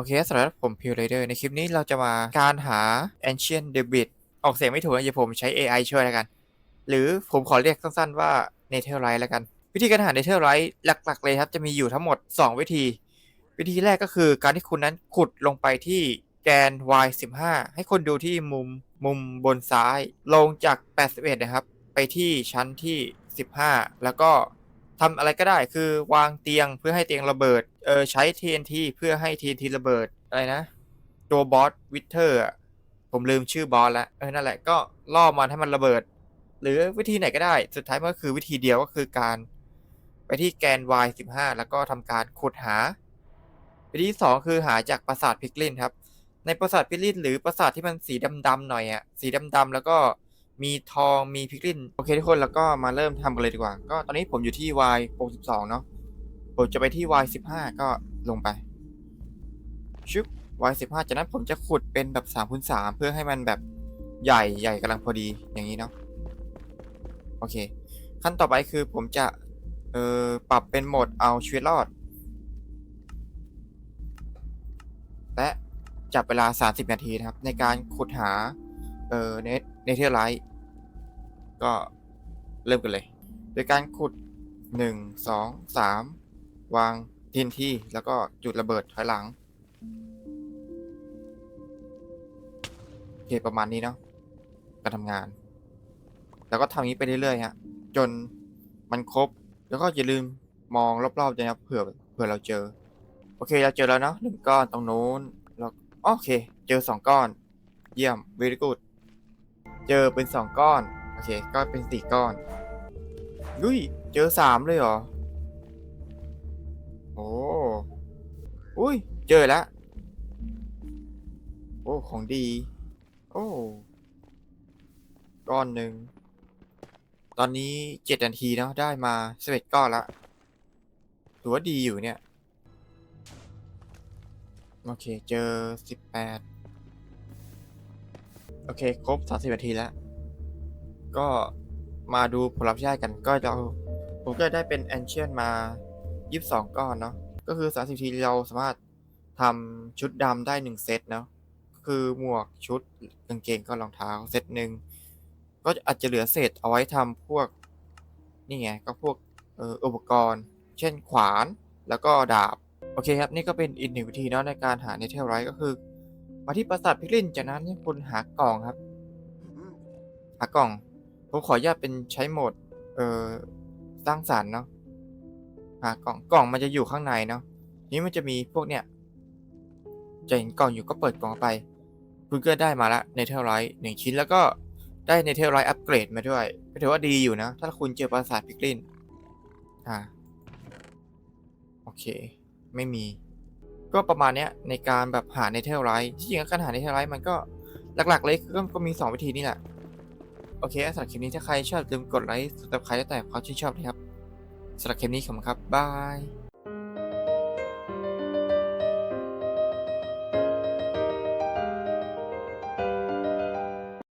อเคสำหรับผมพิวไรเดอร์ในคลิปนี้เราจะมาการหา Ancient Debit ออกเสียงไม่ถูกนะอย่าผมใช้ AI ช่วยแล้วกัน หรือผมขอเรียกสั้นๆว่า Netherite แล้วกัน วิธีการหา Netherite หลักๆเลยครับ จะมีอยู่ทั้งหมด 2 วิธี วิธีแรกก็คือการที่คุณนั้นขุดลงไปที่แกน y 15 ให้คนดูที่มุมมุมบนซ้าย ลงจาก 81 นะครับ ไปที่ชั้นที่ 15 แล้วก็ ทำอะไรก็ได้คือวางเตียงเพื่อให้เตียงระเบิด เออใช้ TNT เพื่อให้ TNT ระเบิดอะไรนะ ตัวบอสวิเทอร์ผมลืมชื่อบอสแล้วเออนั่นแหละก็ล่อมันให้มันระเบิด หรือวิธีไหนก็ได้ สุดท้ายมันก็คือวิธีเดียวก็คือการ ไปที่แกน y 15 แล้วก็ทำการขุดหา วิธีสองคือหาจากปราสาทพิกลินครับ ในปราสาทพิกลินหรือปราสาทที่มันสีดำๆหน่อยอะสีดำๆแล้วก็ มีทองมีพิกลินโอเคทุกคนแล้วก็มาเริ่มทำกันเลยดีกว่า ก็ตอนนี้ผมอยู่ที่ y 62เนาะผมจะไปที่ y 15ก็ลงไปชึบ y 15จากนั้นผมจะขุดเป็นแบบ3คูณ3เพื่อให้มันแบบใหญ่ใหญ่กำลังพอดีอย่างนี้เนาะโอเค ขั้นต่อไปคือผมจะเอ่อปรับเป็นโหมดเอาชีวิตรอด และจับเวลา 30 นาทีนะครับ ในการขุดหาเอ่อเนเนเธอร์ไลท์ ก็เริ่มกันเลย โดยการขุด 1 2 3 วางทินที่แล้วก็จุดระเบิดถอยหลังโอเคประมาณนี้เนาะการทำงาน แล้วก็ทำอย่างนี้ไปเรื่อยๆฮะจนมันครบ แล้วก็อย่าลืมมองรอบๆด้วยนะครับเผื่อเผื่อเราเจอ โอเคเราเจอแล้วเนาะหนึ่งก้อนตรงนู้นแล้วโอเค เจอสองก้อน เยี่ยม very good เจอเป็นสองก้อน อเคก็เป็นสี่ก้อนยุ้ยเจอสามเลยเหรอ โอ้อุ้ย เจอแล้ว โอ้ ของดี โอ้ ก้อนหนึ่ง ตอนนี้เจ็ดนาทีเนาะได้มาสิบเอ็ดก้อนละถือว่าดีอยู่เนี่ย โอเค เจอสิบแปดโอเค ครบสามสิบนาทีแล้ว ก็มาดูผลลัพธ์ที่ได้กันก็จะเอาผมก็ได้เป็นแอนเชียนมายี่สิบสองก้อนเนาะก็คือสามสิบทีเราสามารถทำชุดดำได้หนึ่งเซตเนาะคือหมวกชุดกางเกงก็รองเท้าเซตหนึ่งก็อาจจะเหลือเศษเอาไว้ทำพวก นี่ไง ก็พวกเอ่ออุปกรณ์ เช่นขวานแล้วก็ดาบ โอเคครับ นี่ก็เป็นอีกหนึ่งวิธีเนาะในการหาเนเธอร์ไรท์ก็คือ มาที่ปราสาทพิกลินจากนั้นให้คุณหากล่องครับ หากล่อง ผมขออนุญาตเป็นใช้โหมด เอ่อ สร้างสรรค์เนาะหากล่องกล่องมันจะอยู่ข้างในเนาะนี้มันจะมีพวกเนี้ยจะเห็นกล่องอยู่ก็เปิดกล่องไป คุณก็ได้มาละเนเธอร์ไรท์หนึ่งชิ้นแล้วก็ได้เนเธอร์ไรท์อัปเกรดมาด้วย ก็ถือว่าดีอยู่นะ ถ้าคุณเจอปราสาทพิกลินอ่าโอเค ไม่มี ก็ประมาณเนี้ยในการแบบหาเนเธอร์ไรท์ที่จริงการหาเนเธอร์ไรท์มันก็หลักๆเลยก็มี 2 วิธีนี่แหละ โอเคสำหรับคลิปนี้ถ้าใครชอบอย่าลืมกดไลค์สำหรับใครแล้วแต่ความชื่นชอบนะครับสำหรับคลิปนี้ขอบคุณครับบาย